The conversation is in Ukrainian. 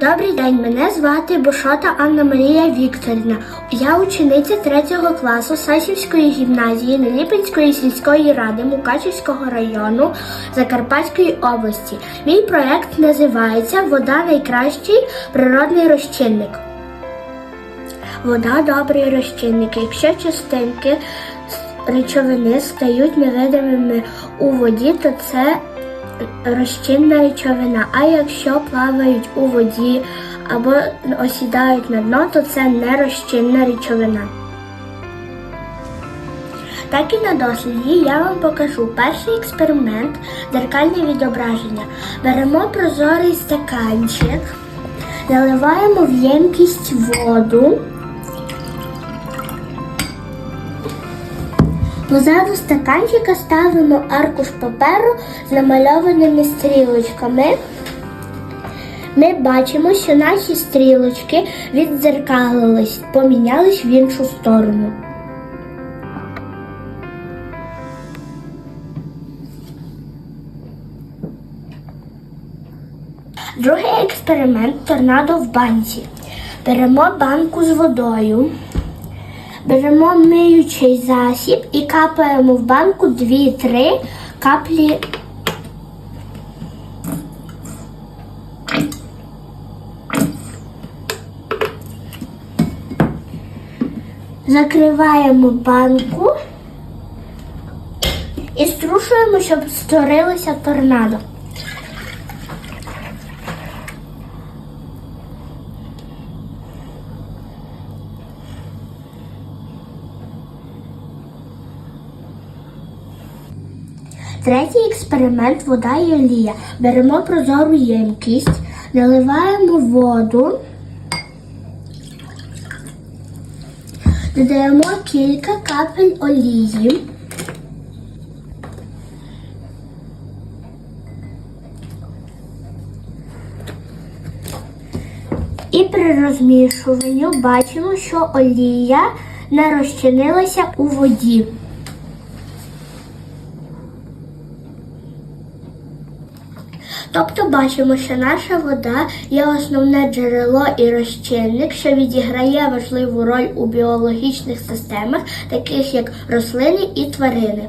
Добрий день, мене звати Бушота Анна Марія Вікторівна. Я учениця 3 класу Сасівської гімназії Неліпинської сільської ради Мукачівського району Закарпатської області. Мій проект називається Вода найкращий природний розчинник. Вода добрий розчинник. Якщо частинки речовини стають невидимими у воді, то це розчинна речовина. А якщо плавають у воді або осідають на дно, то це не розчинна речовина. Так і на досліді я вам покажу перший експеримент дзеркальне відображення. Беремо прозорий стаканчик, наливаємо в ємкість воду. Позаду стаканчика ставимо аркуш паперу з намальованими стрілочками. Ми бачимо, що наші стрілочки віддзеркалились, помінялись в іншу сторону. Другий експеримент торнадо в банці. Беремо банку з водою. Беремо миючий засіб і капаємо в банку 2-3 каплі. Закриваємо банку і струшуємо, щоб створилося торнадо. Третій експеримент вода і олія. Беремо прозору ємкість, наливаємо воду, додаємо кілька капель олії. І при розмішуванні бачимо, що олія не розчинилася у воді. Тобто бачимо, що наша вода є основне джерело і розчинник, що відіграє важливу роль у біологічних системах, таких як рослини і тварини.